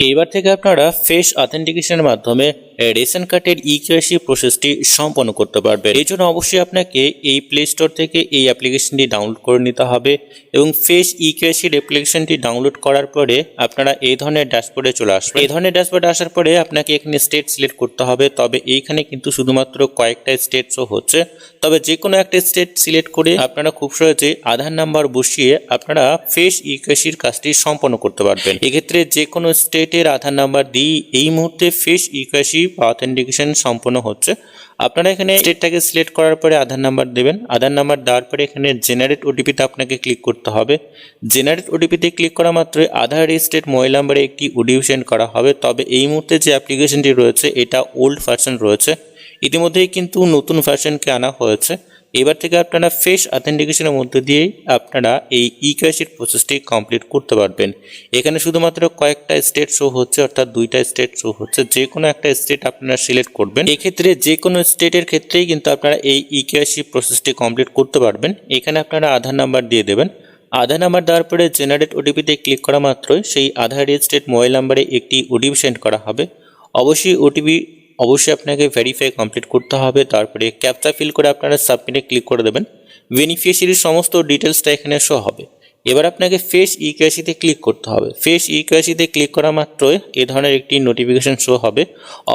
এইবার থেকে আপনারা ফেস অথেন্টিকেশনের মাধ্যমে রেশন কার্ডের ইকেআইসি প্রসেসটি সম্পন্ন করতে পারবেন এই জন্য অবশ্যই আপনাকে এই প্লে স্টোর থেকে এই অ্যাপ্লিকেশনটি ডাউনলোড করে নিতে হবে এবং ফেস ইকেআইসির অ্যাপ্লিকেশনটি ডাউনলোড করার পরে আপনারা এই ধরনের ড্যাশবোর্ডে চলে আসবেন। এই ধরনের ড্যাশবোর্ডে আসার পরে আপনাকে এখানে স্টেট সিলেক্ট করতে হবে। তবে এইখানে কিন্তু শুধুমাত্র কয়েকটা স্টেট শো হচ্ছে। তবে যে কোনো একটা স্টেট সিলেক্ট করে আপনারা খুব সহজে আধার নাম্বার বসিয়ে আপনারা ফেস ইকেআইসির কাজটি সম্পন্ন করতে পারবেন। এক্ষেত্রে যে কোনো স্টেটের আধার নাম্বার দিয়ে এই মুহূর্তে ফেস ইকেআইসি বা অথেন্টিকেশন সম্পন্ন হচ্ছে। আপনারা এখানে স্টেটটাকে সিলেক্ট করার পরে আধার নাম্বার দেবেন। আধার নাম্বার দেওয়ার পরে এখানে জেনারেট ওটিপিতে আপনাকে ক্লিক করতে হবে। জেনারেট ওটিপিতে ক্লিক করা মাত্রই আধার রেজিস্ট্রেড মোবাইল নাম্বারে একটি ওডিও সেন্ড করা হবে। তবে এই মুহূর্তে যে অ্যাপ্লিকেশনটি রয়েছে, এটা ওল্ড ভার্সন রয়েছে। ইতিমধ্যেই কিন্তু নতুন ভার্সনকে আনা হয়েছে। এবার থেকে আপনারা ফেস অথেন্টিকেশনের মধ্যে দিয়েই আপনারা এই ইকেআইসির প্রসেসটি কমপ্লিট করতে পারবেন। এখানে শুধুমাত্র কয়েকটা স্টেট শো হচ্ছে, অর্থাৎ দুইটা স্টেট শো হচ্ছে। যে কোনো একটা স্টেট আপনারা সিলেক্ট করবেন। এক্ষেত্রে যে কোনো স্টেটের ক্ষেত্রেই কিন্তু আপনারা এই ইকেআইসি প্রসেসটি কমপ্লিট করতে পারবেন। এখানে আপনারা আধার নাম্বার দিয়ে দেবেন। আধার নাম্বার দেওয়ার পরে জেনারেট ওটিপিতে ক্লিক করা মাত্রই সেই আধার রেজিস্ট্রেড মোবাইল নাম্বারে একটি ওটিপি সেন্ড করা হবে। অবশ্যই ওটিপি অবশ্যই আপনাকে ভেরিফাই কমপ্লিট করতে হবে, তারপরে ক্যাপচা ফিল করে আপনারা সাবমিটে ক্লিক করে দেবেন। বেনিফিশিয়ারির সমস্ত ডিটেলসটা এখানে শো হবে। এবার আপনাকে ফেস ইকেআইসিতে ক্লিক করতে হবে। ফেস ইকেআইসিতে ক্লিক করা মাত্রই এ ধরনের একটি নোটিফিকেশন শো হবে।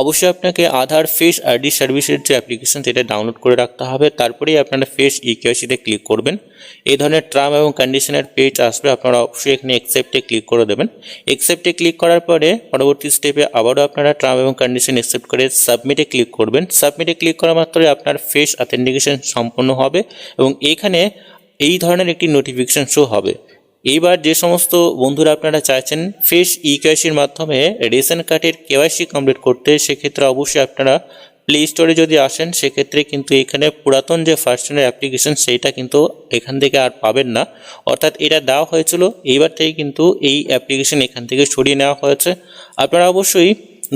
অবশ্যই আপনাকে আধার ফেস আইডি সার্ভিসের যে অ্যাপ্লিকেশন সেটা ডাউনলোড করে রাখতে হবে। তারপরেই আপনারা ফেস ইকেআইসিতে ক্লিক করবেন। এই ধরনের টার্ম এবং কন্ডিশনের পেজ আসবে, আপনারা অবশ্যই এখানে অ্যাকসেপ্টে ক্লিক করে দেবেন। অ্যাকসেপ্টে ক্লিক করার পরে পরবর্তী স্টেপে আবারও আপনারা টার্ম এবং কন্ডিশন অ্যাকসেপ্ট করে সাবমিটে ক্লিক করবেন। সাবমিটে ক্লিক করা মাত্রই আপনার ফেস অথেন্টিকেশন সম্পন্ন হবে এবং এইখানে এই ধরনের একটি নোটিফিকেশন শো হবে। এইবার যে সমস্ত বন্ধুরা আপনারা চাইছেন ফেস ই ইকেআইসির মাধ্যমে রেশন কার্ডের কেওয়াইসি কমপ্লিট করতে, সেক্ষেত্রে অবশ্যই আপনারা প্লে স্টোরে যদি আসেন, সেক্ষেত্রে কিন্তু এখানে পুরাতন যে ভার্সনের অ্যাপ্লিকেশন সেইটা কিন্তু এখান থেকে আর পাবেন না। অর্থাৎ এটা দেওয়া হয়েছিল, এইবার থেকে কিন্তু এই অ্যাপ্লিকেশন এখান থেকে সরিয়ে নেওয়া হয়েছে। আপনারা অবশ্যই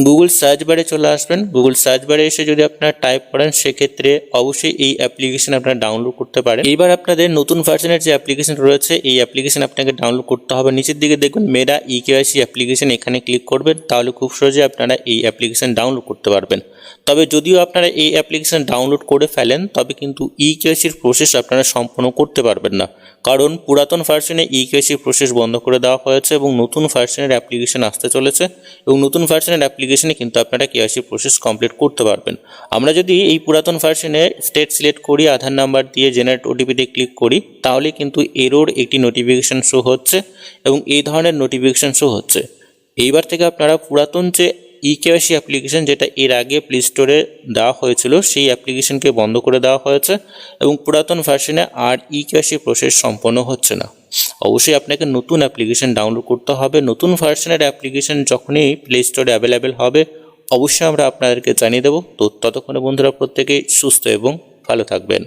গুগল সার্চ বারে চলে আসবেন। গুগল সার্চ বারে এসে যদি আপনারা টাইপ করেন, সেক্ষেত্রে অবশ্যই এই অ্যাপ্লিকেশন আপনারা ডাউনলোড করতে পারেন। এইবার আপনাদের নতুন ভার্সনের যে অ্যাপ্লিকেশন রয়েছে, এই অ্যাপ্লিকেশন আপনাকে ডাউনলোড করতে হবে। নিচের দিকে দেখবেন মেরা ই কেওয়াইসি অ্যাপ্লিকেশন এখানে ক্লিক করবেন। তাহলে খুব সহজে আপনারা এই অ্যাপ্লিকেশন ডাউনলোড করতে পারবেন। তবে যদিও আপনারা এই অ্যাপ্লিকেশন ডাউনলোড করে ফেলেন, তবে কিন্তু ই কেওয়াইসির প্রসেস আপনারা সম্পন্ন করতে পারবেন না। কারণ পুরাতন ভার্সনে ই কেওয়াইসি প্রসেস বন্ধ করে দেওয়া হয়েছে এবং নতুন ভার্সনের অ্যাপ্লিকেশন আসতে চলেছে। এবং নতুন ভার্সনের অ্যাপ্লিকেশনে কিন্তু আপনারা কেওয়াইসি প্রসেস কমপ্লিট করতে পারবেন। আমরা যদি এই পুরাতন ভার্সনে স্টেট সিলেক্ট করি, আধার নাম্বার দিয়ে জেনারেট ওটিপিতে ক্লিক করি, তাহলে কিন্তু এরোর একটি নোটিফিকেশন শো হচ্ছে এবং এই ধরনের নোটিফিকেশান শো হচ্ছে। এইবার থেকে আপনারা পুরাতন যে ই কেওয়াইসি অ্যাপ্লিকেশন যেটা এর আগে প্লে স্টোরে দেওয়া হয়েছিল, সেই অ্যাপ্লিকেশনকে বন্ধ করে দেওয়া হয়েছে এবং পুরাতন ভার্সনে আর ই কেওয়াইসি প্রসেস সম্পন্ন হচ্ছে না। অবশ্যই আপনাকে নতুন অ্যাপ্লিকেশান ডাউনলোড করতে হবে। নতুন ভার্সনের অ্যাপ্লিকেশান যখনই প্লে স্টোরে অ্যাভেলেবেল হবে, অবশ্যই আমরা আপনাদেরকে জানিয়ে দেবো। তো ততক্ষণে বন্ধুরা প্রত্যেকেই সুস্থ এবং ভালো থাকবেন।